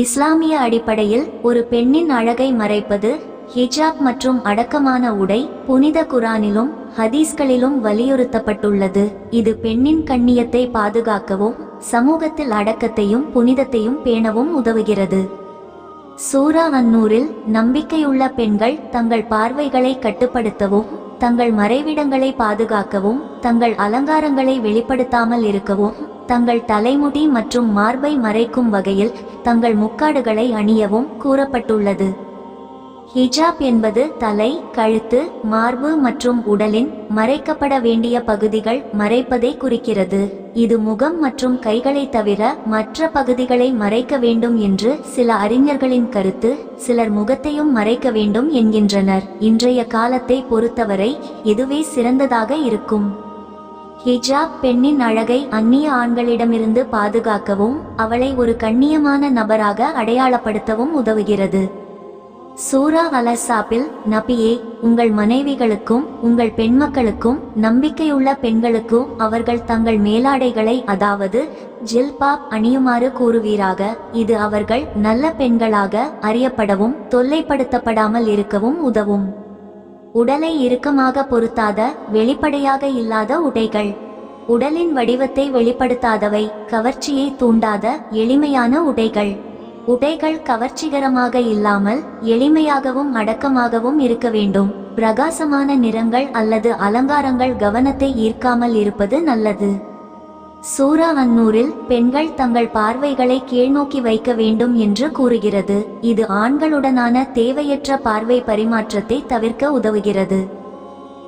இஸ்லாமிய அடிப்படையில் ஒரு பெண்ணின் அழகை மறைப்பது ஹிஜாப் மற்றும் அடக்கமான உடை புனித குரானிலும் ஹதீஸ்களிலும் வலியுறுத்தப்பட்டுள்ளது. இது பெண்ணின் கண்ணியத்தை பாதுகாக்கவும் சமூகத்தில் அடக்கத்தையும் புனிதத்தையும் பேணவும் உதவுகிறது. சூரா அன்னூரில் நம்பிக்கையுள்ள பெண்கள் தங்கள் பார்வைகளை கட்டுப்படுத்தவும் தங்கள் மறைவிடங்களை பாதுகாக்கவும் தங்கள் அலங்காரங்களை வெளிப்படுத்தாமல் இருக்கவும் தங்கள் தலைமுடி மற்றும் மார்பை மறைக்கும் வகையில் தங்கள் முக்காடுகளை அணியவும் கூறப்பட்டுள்ளது. ஹிஜாப் என்பது தலை கழுத்து மார்பு மற்றும் உடலின் மறைக்கப்பட வேண்டிய பகுதிகள் மறைப்பதை குறிக்கிறது. இது முகம் மற்றும் கைகளை தவிர மற்ற பகுதிகளை மறைக்க வேண்டும் என்று சில அறிஞர்களின் கருத்து சிலர் முகத்தையும் மறைக்க வேண்டும் என்கின்றனர். இன்றைய காலத்தை பொறுத்தவரை இதுவே சிறந்ததாக இருக்கும். ஹிஜாப் பெண்ணின் அழகை அந்நிய ஆண்களிடமிருந்து பாதுகாக்கவும் அவளை ஒரு கண்ணியமான நபராக அடையாளப்படுத்தவும் உதவுகிறது. சூரா அலசாப்பில் நபியே உங்கள் மனைவிகளுக்கும் உங்கள் பெண்மக்களுக்கும் நம்பிக்கையுள்ள பெண்களுக்கும் அவர்கள் தங்கள் மேலாடைகளை அதாவது ஜில்பாப் அணியுமாறு கூறுவீராக இது அவர்கள் நல்ல பெண்களாக அறியப்படவும் தொல்லைப்படுத்தப்படாமல் இருக்கவும் உதவும். உடலை இறுக்கமாக பொருத்தாத வெளிப்படையாக இல்லாத உடைகள். உடலின் வடிவத்தை வெளிப்படுத்தாதவை கவர்ச்சியை தூண்டாத எளிமையான உடைகள். உடைகள் கவர்ச்சிகரமாக இல்லாமல் எளிமையாகவும் அடக்கமாகவும் இருக்க வேண்டும். பிரகாசமான நிறங்கள் அல்லது அலங்காரங்கள் கவனத்தை ஈர்க்காமல் இருப்பது நல்லது. சூரா அன்னூரில் பெண்கள் தங்கள் பார்வைகளை கீழ்நோக்கி வைக்க வேண்டும் என்று கூறுகிறது. இது ஆண்களுடனான தேவையற்ற பார்வை பரிமாற்றத்தை தவிர்க்க உதவுகிறது.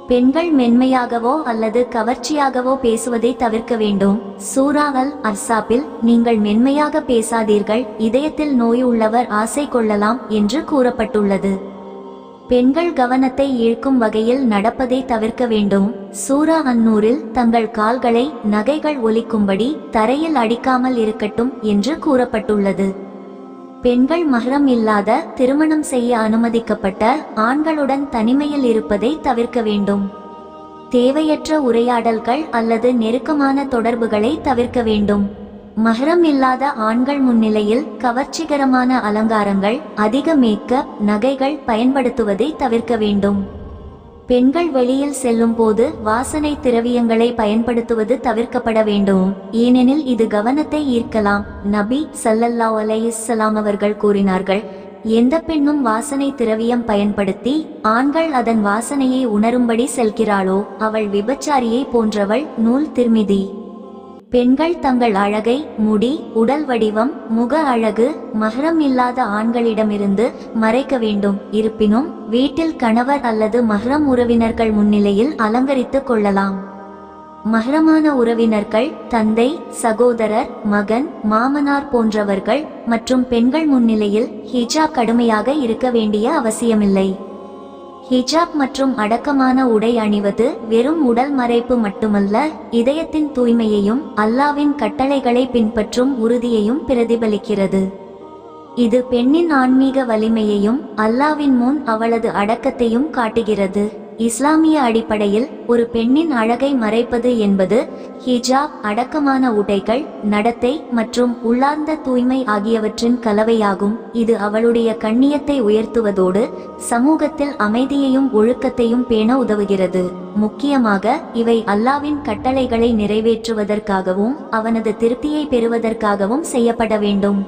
பெண்கள் மென்மையாகவோ அல்லது கவர்ச்சியாகவோ பேசுவதை தவிர்க்க வேண்டும். சூறாவல் அர்சாப்பில் நீங்கள் மென்மையாக பேசாதீர்கள். இதயத்தில் நோய் உள்ளவர் ஆசை கொள்ளலாம் என்று கூறப்பட்டுள்ளது. பெண்கள் கவனத்தை ஈர்க்கும் வகையில் நடப்பதை தவிர்க்க வேண்டும். சூரா அன்னூரில் தங்கள் கால்களை நகைகள் ஒலிக்கும்படி தரையில் அடிக்காமல் இருக்கட்டும் என்று கூறப்பட்டுள்ளது. பெண்கள் மஹரம் இல்லாத திருமணம் செய்ய அனுமதிக்கப்பட்ட ஆண்களுடன் தனிமையில் இருப்பதை தவிர்க்க வேண்டும். தேவையற்ற உரையாடல்கள் அல்லது நெருக்கமான தொடர்புகளை தவிர்க்க வேண்டும். மஹரம் இல்லாத ஆண்கள் முன்னிலையில் கவர்ச்சிகரமான அலங்காரங்கள் அதிக மேக்கப் நகைகள் பயன்படுத்துவதை தவிர்க்க வேண்டும். பெண்கள் வெளியில் செல்லும் போது வாசனை திரவியங்களை பயன்படுத்துவது தவிர்க்கப்பட வேண்டும். ஏனெனில் இது கவனத்தை ஈர்க்கலாம். நபி சல்லல்லா அலையுஸ்ஸலாம் அவர்கள் கூறினார்கள் எந்த பெண்ணும் வாசனை திரவியம் பயன்படுத்தி ஆண்கள் அதன் வாசனையை உணரும்படி செல்கிறாளோ அவள் விபச்சாரியை போன்றவள் நூல் திருமிதி. பெண்கள் தங்கள் அழகை முடி உடல் வடிவம் முக அழகு மகரம் இல்லாத ஆண்களிடமிருந்து மறைக்க வேண்டும். இருப்பினும் வீட்டில் கணவர் அல்லது மஹரம் உறவினர்கள் முன்னிலையில் அலங்கரித்துக் கொள்ளலாம். மஹரமான உறவினர்கள் தந்தை சகோதரர் மகன் மாமனார் போன்றவர்கள் மற்றும் பெண்கள் முன்னிலையில் ஹிஜா கடுமையாக இருக்க வேண்டிய அவசியமில்லை. ஹிஜாப் மற்றும் அடக்கமான உடை அணிவது வெறும் உடல் மறைப்பு மட்டுமல்ல இதயத்தின் தூய்மையையும் அல்லாவின் கட்டளைகளை பின்பற்றும் உறுதியையும் பிரதிபலிக்கிறது. இது பெண்ணின் ஆன்மீக வலிமையையும் அல்லாவின் முன் அவளது அடக்கத்தையும் காட்டுகிறது. இஸ்லாமிய அடிப்படையில் ஒரு பெண்ணின் அழகை மறைப்பது என்பது ஹிஜாப் அடக்கமான உடைகள் நடத்தை மற்றும் உள்ளார்ந்த தூய்மை ஆகியவற்றின் கலவையாகும். இது அவளுடைய கண்ணியத்தை உயர்த்துவதோடு சமூகத்தில் அமைதியையும் ஒழுக்கத்தையும் பேண உதவுகிறது. முக்கியமாக இவை அல்லாவின் கட்டளைகளை நிறைவேற்றுவதற்காகவும் அவனது திருப்தியை பெறுவதற்காகவும் செய்யப்பட வேண்டும்.